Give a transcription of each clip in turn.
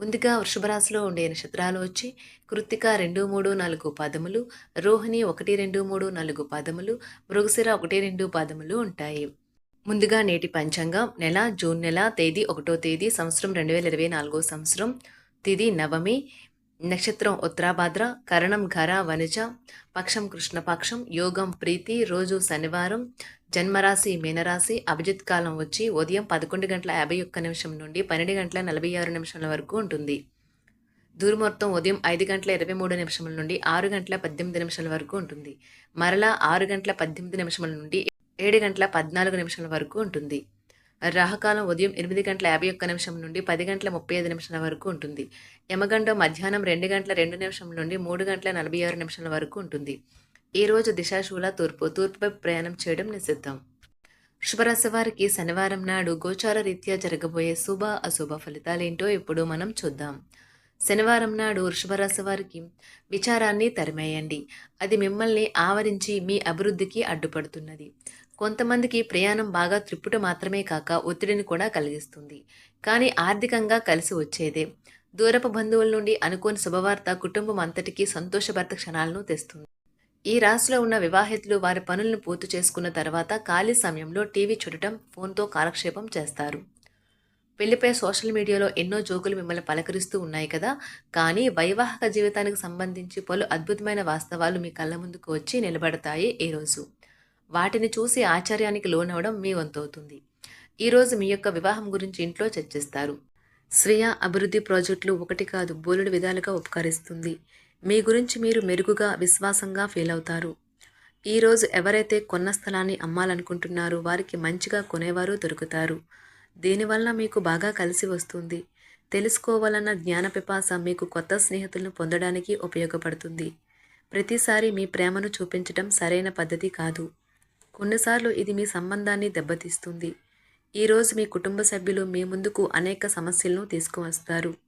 ముందుగా వృషభరాశిలో ఉండే నక్షత్రాలు వచ్చి కృత్తిక రెండు మూడు నాలుగు పాదములు రోహిణి ఒకటి రెండు మూడు నాలుగు పాదములు మృగశిర ఒకటి రెండు పాదములు ఉంటాయి. ముందుగా నేటి పంచాంగం నెల జూన్ నెల తేదీ ఒకటో తేదీ సంవత్సరం రెండు వేల ఇరవై నాలుగో సంవత్సరం తిది నవమి నక్షత్రం ఉత్తరాభాద్ర కరణం ఘర వనజ పక్షం కృష్ణపక్షం యోగం ప్రీతి రోజు శనివారం జన్మరాశి మీనరాశి అభిజిత్ కాలం వచ్చి ఉదయం పదకొండు గంటల యాభై ఒక్క నిమిషం నుండి పన్నెండు గంటల నలభై ఆరు నిమిషాల వరకు ఉంటుంది. దూరమొత్తం ఉదయం ఐదు గంటల ఇరవై మూడు నిమిషముల నుండి ఆరు గంటల పద్దెనిమిది నిమిషాల వరకు ఉంటుంది. మరలా ఆరు గంటల పద్దెనిమిది నిమిషముల నుండి ఏడు గంటల పద్నాలుగు నిమిషాల వరకు ఉంటుంది. రాహకాలం ఉదయం ఎనిమిది గంటల యాభై ఒక్క నిమిషం నుండి పది గంటల ముప్పై ఐదు నిమిషాల వరకు ఉంటుంది. యమగండం మధ్యాహ్నం రెండు గంటల రెండు నిమిషం నుండి మూడు గంటల నలభై ఆరు నిమిషాల వరకు ఉంటుంది. ఈ రోజు దిశాశూల తూర్పు తూర్పుపై ప్రయాణం చేయడం నిషిద్ధం. శుభరాశి వారికి శనివారం నాడు గోచార రీత్యా జరగబోయే శుభ అశుభ ఫలితాలేంటో ఇప్పుడు మనం చూద్దాం. శనివారం నాడు వృషభరాశి వారికి విచారాన్ని తరిమేయండి. అది మిమ్మల్ని ఆవరించి మీ అభివృద్ధికి అడ్డుపడుతున్నది. కొంతమందికి ప్రయాణం బాగా త్రిప్పుట మాత్రమే కాక ఒత్తిడిని కూడా కలిగిస్తుంది. కానీ ఆర్థికంగా కలిసి వచ్చేదే. దూరపు బంధువుల నుండి అనుకోని శుభవార్త కుటుంబం అంతటికీ సంతోషభర్త క్షణాలను తెస్తుంది. ఈ రాశిలో ఉన్న వివాహితులు వారి పనులను పూర్తి చేసుకున్న తర్వాత ఖాళీ సమయంలో టీవీ చూడటం ఫోన్తో కాలక్షేపం చేస్తారు. పెళ్ళిపై సోషల్ మీడియాలో ఎన్నో జోకులు మిమ్మల్ని పలకరిస్తూ ఉన్నాయి కదా? కానీ వైవాహిక జీవితానికి సంబంధించి పలు అద్భుతమైన వాస్తవాలు మీ కళ్ళ ముందుకు వచ్చి నిలబడతాయి ఈ రోజు. వాటిని చూసి ఆశ్చర్యానికి లోనవడం మీ వంతవుతుంది. ఈరోజు మీ యొక్క వివాహం గురించి ఇంట్లో చర్చిస్తారు. స్వీయ అభివృద్ధి ప్రాజెక్టులు ఒకటి కాదు బోలెడు విధాలుగా ఉపకరిస్తుంది. మీ గురించి మీరు మెరుగుగా విశ్వాసంగా ఫీల్ అవుతారు. ఈరోజు ఎవరైతే కొన్న స్థలాన్ని అమ్మాలనుకుంటున్నారో వారికి మంచిగా కొనేవారు దొరుకుతారు. దీనివల్ల మీకు బాగా కలిసి వస్తుంది. తెలుసుకోవాలన్న జ్ఞాన పిపాస మీకు కొత్త స్నేహితులను పొందడానికి ఉపయోగపడుతుంది. ప్రతిసారి మీ ప్రేమను చూపించడం సరైన పద్ధతి కాదు. కొన్నిసార్లు ఇది మీ సంబంధాన్ని దెబ్బతీస్తుంది. ఈరోజు మీ కుటుంబ సభ్యులు మీ ముందుకు అనేక సమస్యలను తీసుకువస్తారు.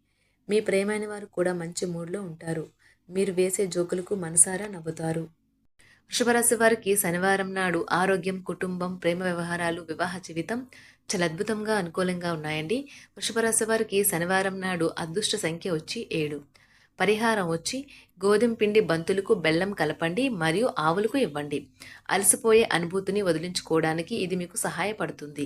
మీ ప్రేమైన వారు కూడా మంచి మూడ్లో ఉంటారు. మీరు వేసే జోకులకు మనసారా నవ్వుతారు. వృషభరాశి వారికి శనివారం నాడు ఆరోగ్యం కుటుంబం ప్రేమ వ్యవహారాలు వివాహ జీవితం చాలా అద్భుతంగా అనుకూలంగా ఉన్నాయండి. వృషభరాశి వారికి శనివారం నాడు అదృష్ట సంఖ్య వచ్చి ఏడు. పరిహారం వచ్చి గోధుమ పిండి బంతులకు బెల్లం కలపండి మరియు ఆవులకు ఇవ్వండి. అలసిపోయే అనుభూతిని వదిలించుకోవడానికి ఇది మీకు సహాయపడుతుంది.